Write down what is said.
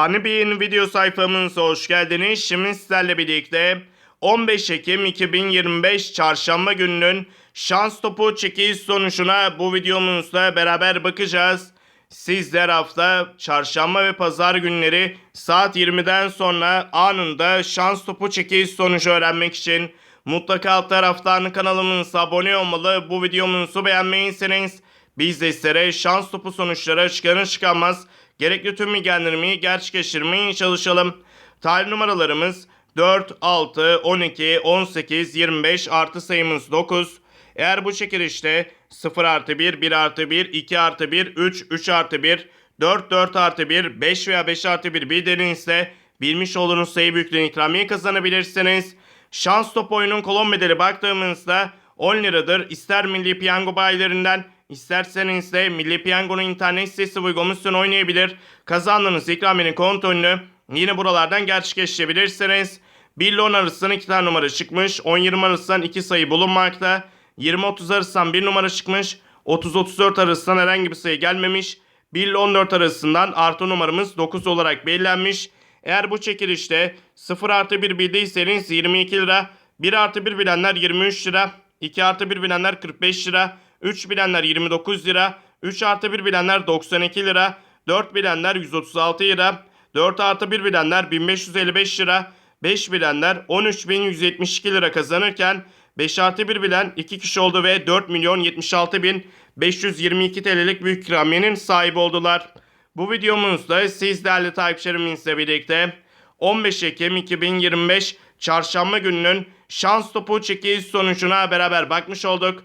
Yeni bir yeni video sayfamıza hoş geldiniz. Şimdi sizlerle birlikte 15 Ekim 2025 Çarşamba gününün şans topu çekiliş sonucuna bu videomuzda beraber bakacağız. Sizler hafta çarşamba ve pazar günleri saat 20'den sonra anında şans topu çekiliş sonucu öğrenmek için mutlaka alt taraftan kanalımıza abone olmalı. Bu videomuzu beğenmeyi biz de sizlere şans topu sonuçları çıkarır çıkamaz gerekli tüm bilgilendirmeyi gerçekleştirmeye çalışalım. Tarih numaralarımız 4, 6, 12, 18, 25 artı sayımız 9. Eğer bu çekilişte 0 artı 1, 1 artı 1, 2 artı 1, 3, 3 artı 1, 4, 4 artı 1, 5 veya 5 artı 1 bildirinizse bilmiş olduğunuz sayı büyüklüğünü ikramiye kazanabilirsiniz. Şans top oyunun kolon bedeli baktığımızda 10 liradır. İster milli piyango bayilerinden isterseniz de Milli Piyango'nun internet sitesi uygulamasını oynayabilir. Kazandığınız ikramiyenin kontrolünü yine buralardan gerçekleştirebilirsiniz. 1 ile 10 arasından 2 tane numara çıkmış. 10-20 arasından 2 sayı bulunmakta. 20-30 arasından 1 numara çıkmış. 30-34 arasından herhangi bir sayı gelmemiş. 1 ile 14 arasından artı numaramız 9 olarak belirlenmiş. Eğer bu çekilişte 0 artı 1 bildiyseniz 22 lira, 1 artı 1 bilenler 23 lira, 2 artı 1 bilenler 45 lira, 3 bilenler 29 lira, 3 artı 1 bilenler 92 lira, 4 bilenler 136 lira, 4 artı 1 bilenler 1555 lira, 5 bilenler 13.172 lira kazanırken 5 artı 1 bilen 2 kişi oldu ve 4 milyon 76 bin 522 TL'lik büyük ikramiyenin sahibi oldular. Bu videomuzda siz değerli takipçilerimizle birlikte 15 Ekim 2025 Çarşamba gününün şans topu çekiliş sonucuna beraber bakmış olduk.